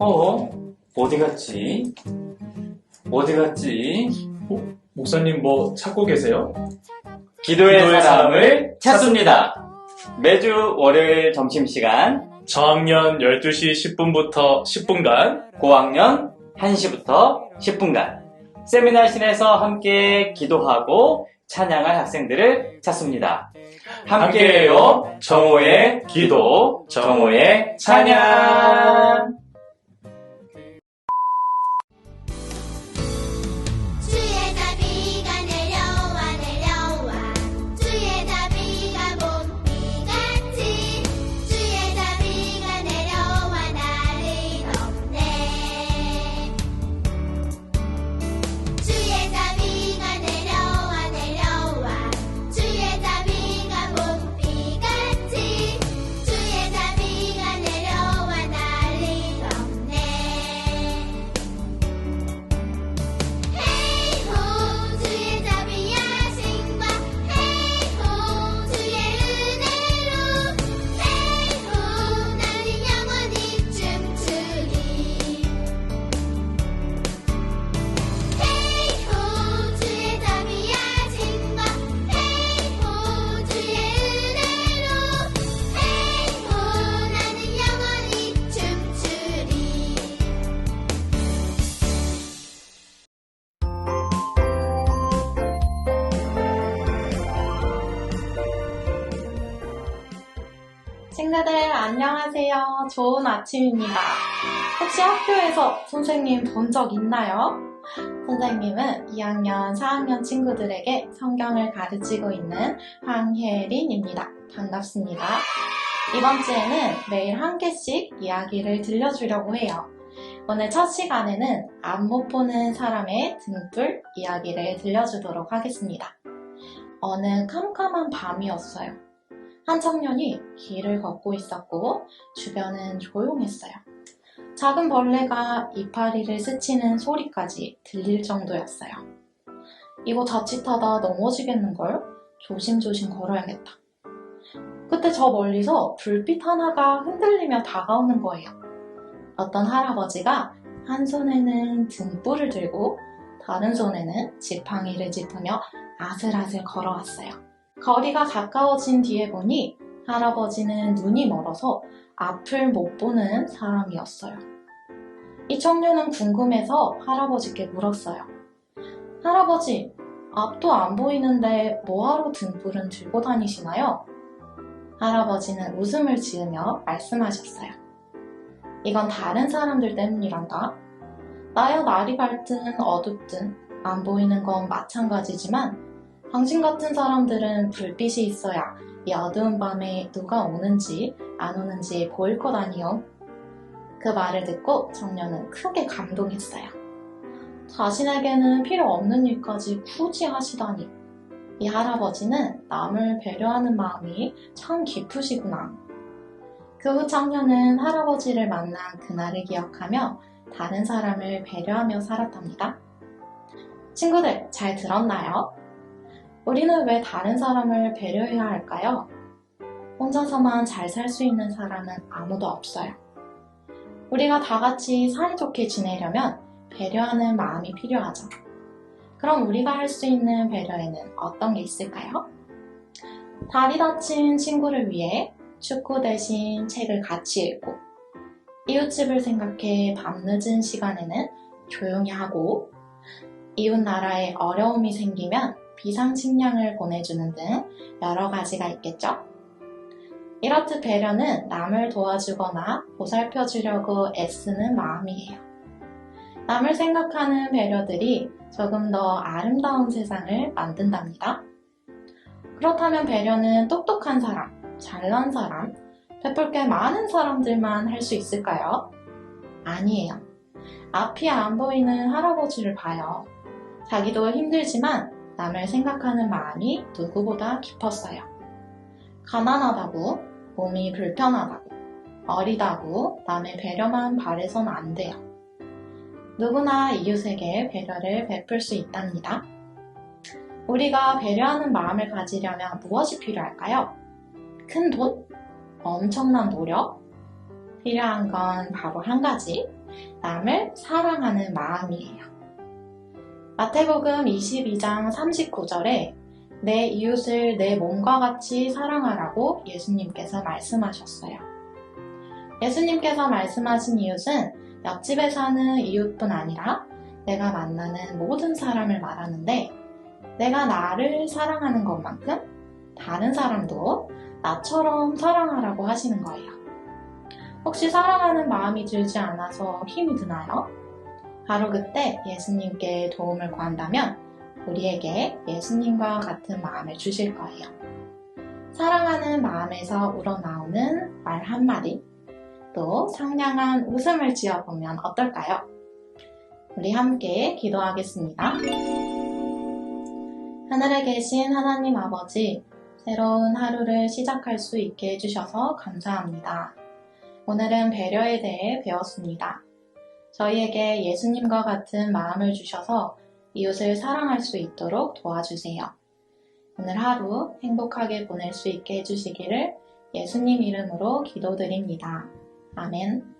어? 어디 갔지? 어디 갔지? 목사님 뭐 찾고 계세요? 기도의, 기도의 사람을 찾습니다. 매주 월요일 점심시간 저학년 12시 10분부터 10분간 고학년 1시부터 10분간 세미나실에서 함께 기도하고 찬양할 학생들을 찾습니다. 함께해요. 정오의 기도, 정오의 찬양. 친구들 안녕하세요. 좋은 아침입니다. 혹시 학교에서 선생님 본 적 있나요? 선생님은 2학년, 4학년 친구들에게 성경을 가르치고 있는 황혜린입니다. 반갑습니다. 이번 주에는 매일 한 개씩 이야기를 들려주려고 해요. 오늘 첫 시간에는 안 못 보는 사람의 등불 이야기를 들려주도록 하겠습니다. 어느 캄캄한 밤이었어요. 한 청년이 길을 걷고 있었고 주변은 조용했어요. 작은 벌레가 이파리를 스치는 소리까지 들릴 정도였어요. 이거 자칫하다 넘어지겠는걸? 조심조심 걸어야겠다. 그때 저 멀리서 불빛 하나가 흔들리며 다가오는 거예요. 어떤 할아버지가 한 손에는 등불을 들고 다른 손에는 지팡이를 짚으며 아슬아슬 걸어왔어요. 거리가 가까워진 뒤에 보니 할아버지는 눈이 멀어서 앞을 못 보는 사람이었어요. 이 청년은 궁금해서 할아버지께 물었어요. 할아버지, 앞도 안 보이는데 뭐하러 등불은 들고 다니시나요? 할아버지는 웃음을 지으며 말씀하셨어요. 이건 다른 사람들 때문이란다. 나야 날이 밝든 어둡든 안 보이는 건 마찬가지지만 당신 같은 사람들은 불빛이 있어야 이 어두운 밤에 누가 오는지 안 오는지 보일 것 아니요. 그 말을 듣고 청년은 크게 감동했어요. 자신에게는 필요 없는 일까지 굳이 하시다니. 이 할아버지는 남을 배려하는 마음이 참 깊으시구나. 그 후 청년은 할아버지를 만난 그날을 기억하며 다른 사람을 배려하며 살았답니다. 친구들, 잘 들었나요? 우리는 왜 다른 사람을 배려해야 할까요? 혼자서만 잘 살 수 있는 사람은 아무도 없어요. 우리가 다 같이 사이좋게 지내려면 배려하는 마음이 필요하죠. 그럼 우리가 할 수 있는 배려에는 어떤 게 있을까요? 다리 다친 친구를 위해 축구 대신 책을 같이 읽고, 이웃집을 생각해 밤늦은 시간에는 조용히 하고, 이웃 나라에 어려움이 생기면 비상식량을 보내주는 등 여러 가지가 있겠죠? 이렇듯 배려는 남을 도와주거나 보살펴 주려고 애쓰는 마음이에요. 남을 생각하는 배려들이 조금 더 아름다운 세상을 만든답니다. 그렇다면 배려는 똑똑한 사람, 잘난 사람, 베풀 게 많은 사람들만 할 수 있을까요? 아니에요. 앞이 안 보이는 할아버지를 봐요. 자기도 힘들지만 남을 생각하는 마음이 누구보다 깊었어요. 가난하다고, 몸이 불편하다고, 어리다고 남의 배려만 바래선 안 돼요. 누구나 이웃에게 배려를 베풀 수 있답니다. 우리가 배려하는 마음을 가지려면 무엇이 필요할까요? 큰 돈? 엄청난 노력? 필요한 건 바로 한 가지, 남을 사랑하는 마음이에요. 마태복음 22장 39절에 내 이웃을 내 몸과 같이 사랑하라고 예수님께서 말씀하셨어요. 예수님께서 말씀하신 이웃은 옆집에 사는 이웃뿐 아니라 내가 만나는 모든 사람을 말하는데 내가 나를 사랑하는 것만큼 다른 사람도 나처럼 사랑하라고 하시는 거예요. 혹시 사랑하는 마음이 들지 않아서 힘이 드나요? 바로 그때 예수님께 도움을 구한다면 우리에게 예수님과 같은 마음을 주실 거예요. 사랑하는 마음에서 우러나오는 말 한마디, 또 상냥한 웃음을 지어보면 어떨까요? 우리 함께 기도하겠습니다. 하늘에 계신 하나님 아버지, 새로운 하루를 시작할 수 있게 해주셔서 감사합니다. 오늘은 배려에 대해 배웠습니다. 저희에게 예수님과 같은 마음을 주셔서 이웃을 사랑할 수 있도록 도와주세요. 오늘 하루 행복하게 보낼 수 있게 해주시기를 예수님 이름으로 기도드립니다. 아멘.